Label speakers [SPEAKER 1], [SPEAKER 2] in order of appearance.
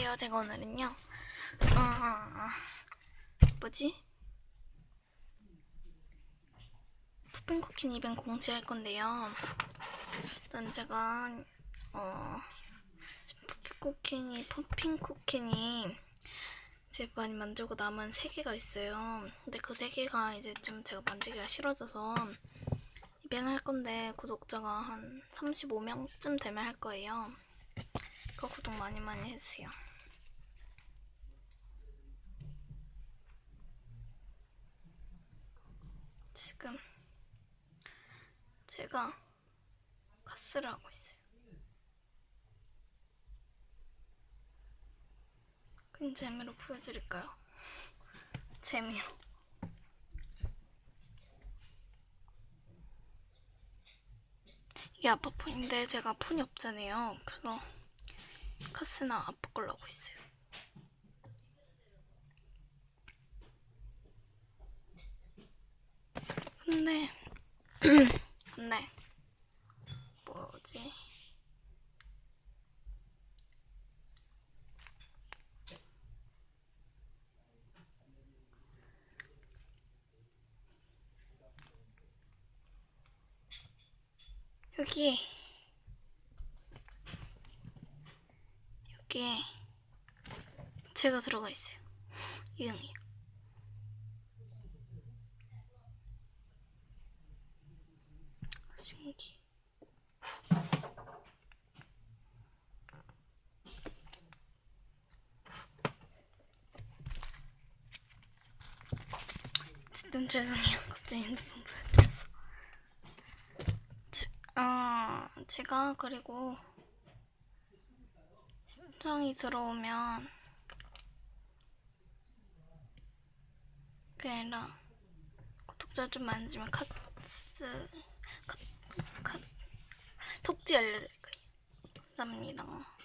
[SPEAKER 1] 안녕하세요. 제가 오늘은요, 어, 뭐지? 푸핀쿠킨 이벤 공지할 건데요. 일단 제가, 어, 푸핀쿠킨이, 푸핀쿠킨이 이제 많이 만들고 남은 세 개가 있어요. 근데 그 세 개가 이제 좀 제가 만들기가 싫어져서 이벤을 할 건데 구독자가 한 35명쯤 되면 할 거예요. 그 구독 많이 많이 해주세요. 지금 제가 카스를 하고 있어요. 그냥 재미로 보여드릴까요? 재미로. 이게 아빠 폰인데 제가 폰이 없잖아요. 그래서 카스나 아빠 걸로 하고 있어요. 근데 근데 뭐지? 여기 여기에 제가 들어가 있어요. 이응이. 신기. 어쨌든 죄송해요. 갑자기 핸드폰 보여드려서. 제, 어, 제가 그리고 신청이 들어오면 그게 아니라 구독자 좀 많아지면 카스 카, 카, 톡지 알려드릴 거예요. 감사합니다.